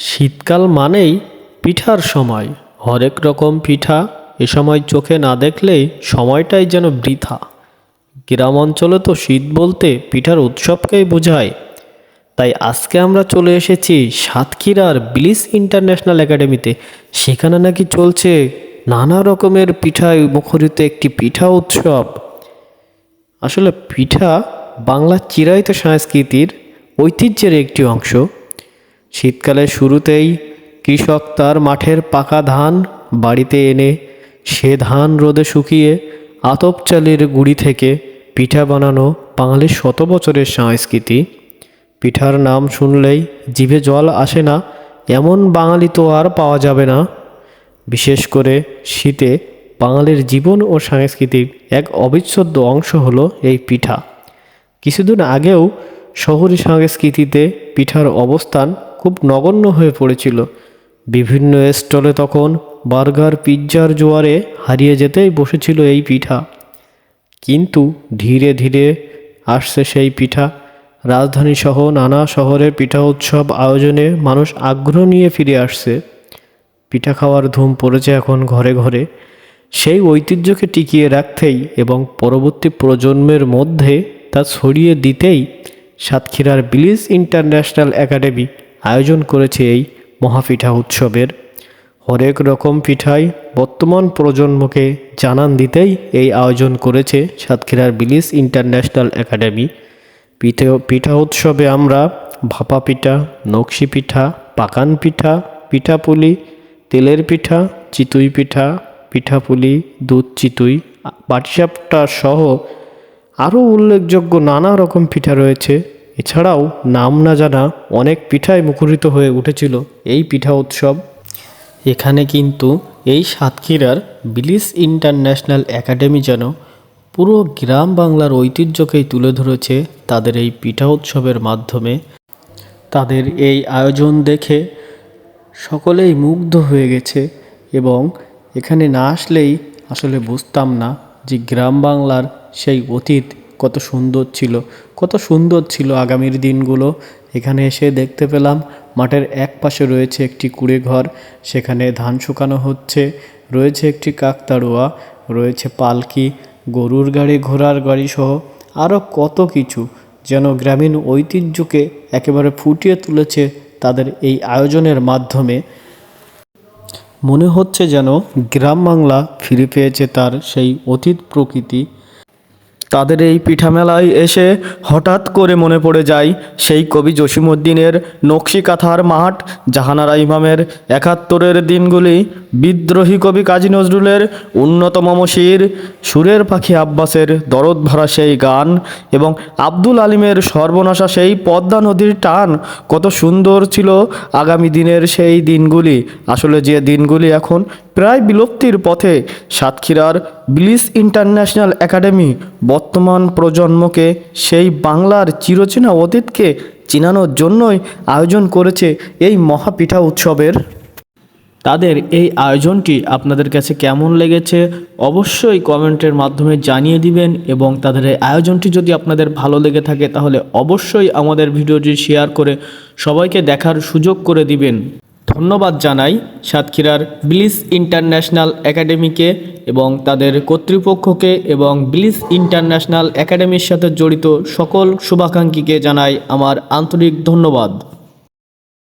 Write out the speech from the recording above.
শীতকাল মানেই পিঠার সময়। হরেক রকম পিঠা এ সময় চোখে না দেখলেই সময়টাই যেন বৃথা। গ্রাম অঞ্চলে তো শীত বলতে পিঠার উৎসবকেই বোঝায়। তাই আজকে আমরা চলে এসেছি সাতক্ষীরার বিলিস ইন্টারন্যাশনাল একাডেমিতে। সেখানে নাকি চলছে নানা রকমের পিঠায় মুখরিত একটি পিঠা উৎসব। আসলে পিঠা বাংলার চিরায়ত সংস্কৃতির ঐতিহ্যের একটি অংশ। শীতকালের শুরুতেই কৃষক তার মাঠের পাকা ধান বাড়িতে এনে সে ধান রোদে শুকিয়ে আতপ চালের গুঁড়ি থেকে পিঠা বানানো বাঙালির শত বছরের সংস্কৃতি। পিঠার নাম শুনলেই জিভে জল আসে না, এমন বাঙালি তো আর পাওয়া যাবে না। বিশেষ করে শীতে বাঙালির জীবন ও সংস্কৃতির এক অবিচ্ছেদ্য অংশ হলো এই পিঠা। কিছুদিন আগেও শহরী সংস্কৃতিতে পিঠার অবস্থান খুব নগণ্য হয়ে পড়েছিল। বিভিন্ন স্টলে তখন বার্গার, পিৎজার জোয়ারে হারিয়ে যেতেই বসেছিল এই পিঠা। কিন্তু ধীরে ধীরে আসছে সেই পিঠা। রাজধানী সহ নানা শহরে পিঠা উৎসব আয়োজনে মানুষ আগ্রহ নিয়ে ফিরে আসছে। পিঠা খাওয়ার ধুম পড়েছে এখন ঘরে ঘরে। সেই ঐতিহ্যকে টিকিয়ে রাখতেই এবং পরবর্তী প্রজন্মের মধ্যে তা ছড়িয়ে দিতেই সাতক্ষীরার বিলিজ ইন্টারন্যাশনাল একাডেমি আয়োজন করেছে এই মহাপিঠা উৎসবের। হরেক রকম পিঠাই বর্তমান প্রজন্মকে জানান দিতেই এই আয়োজন করেছে সাতক্ষীরার বিলিস ইন্টারন্যাশনাল একাডেমি। পিঠে, পিঠা উৎসবে আমরা ভাপা পিঠা, নকশি পিঠা, পাকান পিঠা, পিঠাপুলি, তেলের পিঠা, চিতুই পিঠা, পিঠাপুলি, দুধ চিতুই, পাটিসাপটা সহ আরও উল্লেখযোগ্য নানা রকম পিঠা রয়েছে। এছাড়াও নাম না জানা অনেক পিঠায় মুখরিত হয়ে উঠেছিল এই পিঠা উৎসব। এখানে কিন্তু এই সাতক্ষীরার বিলিস ইন্টারন্যাশনাল একাডেমি যেন পুরো গ্রাম বাংলার ঐতিহ্যকেই তুলে ধরেছে তাদের এই পিঠা উৎসবের মাধ্যমে। তাদের এই আয়োজন দেখে সকলেই মুগ্ধ হয়ে গেছে এবং এখানে না আসলেই আসলে বুঝতাম না যে গ্রাম বাংলার সেই অতীত কত সুন্দর ছিল, কত সুন্দর ছিল আগামীর দিনগুলো। এখানে এসে দেখতে পেলাম, মাঠের এক পাশে রয়েছে একটি কুড়ে ঘর সেখানে ধান শুকানো হচ্ছে, রয়েছে একটি কাকতাড়ুয়া, রয়েছে পালকি, গরুর গাড়ি, ঘোড়ার গাড়ি সহ আরও কত কিছু যেন গ্রামীণ ঐতিহ্যকে একেবারে ফুটিয়ে তুলেছে তাদের এই আয়োজনের মাধ্যমে। মনে হচ্ছে যেন গ্রাম বাংলা ফিরে পেয়েছে তার সেই অতীত প্রকৃতি। তাদের এই পিঠা মেলায় এসে হঠাৎ করে মনে পড়ে যায় সেই কবি জসিমুদ্দিনের নকশি কাঁথার মাঠ, জাহানারা ইমামের একাত্তরের দিনগুলি, বিদ্রোহী কবি কাজী নজরুলের উন্নতম শির সুরের পাখি আব্বাসের দরদ ভরা সেই গান এবং আব্দুল আলিমের সর্বনাশা সেই পদ্মা নদীর টান, কত সুন্দর ছিল আগামী দিনের সেই দিনগুলি। আসলে যে দিনগুলি এখন প্রায় বিলুপ্তির পথে সাতক্ষীরার বিলিস ইন্টারন্যাশনাল একাডেমি বর্তমান প্রজন্মকে সেই বাংলার চিরচেনা অতীতকে চিনানোর জন্যই আয়োজন করেছে এই মহাপিঠা উৎসবের। তাদের এই আয়োজনটি আপনাদের কাছে কেমন লেগেছে অবশ্যই কমেন্টের মাধ্যমে জানিয়ে দিবেন এবং তাদের এই আয়োজনটি যদি আপনাদের ভালো লেগে থাকে তাহলে অবশ্যই আমাদের ভিডিওটি শেয়ার করে সবাইকে দেখার সুযোগ করে দিবেন। ধন্যবাদ জানাই সাতক্ষীরার ব্লিস ইন্টারন্যাশনাল একাডেমিকে এবং তাদের কর্তৃপক্ষকে এবং ব্লিস ইন্টারন্যাশনাল একাডেমির সাথে জড়িত সকল শুভাকাঙ্ক্ষীকে জানাই আমার আন্তরিক ধন্যবাদ।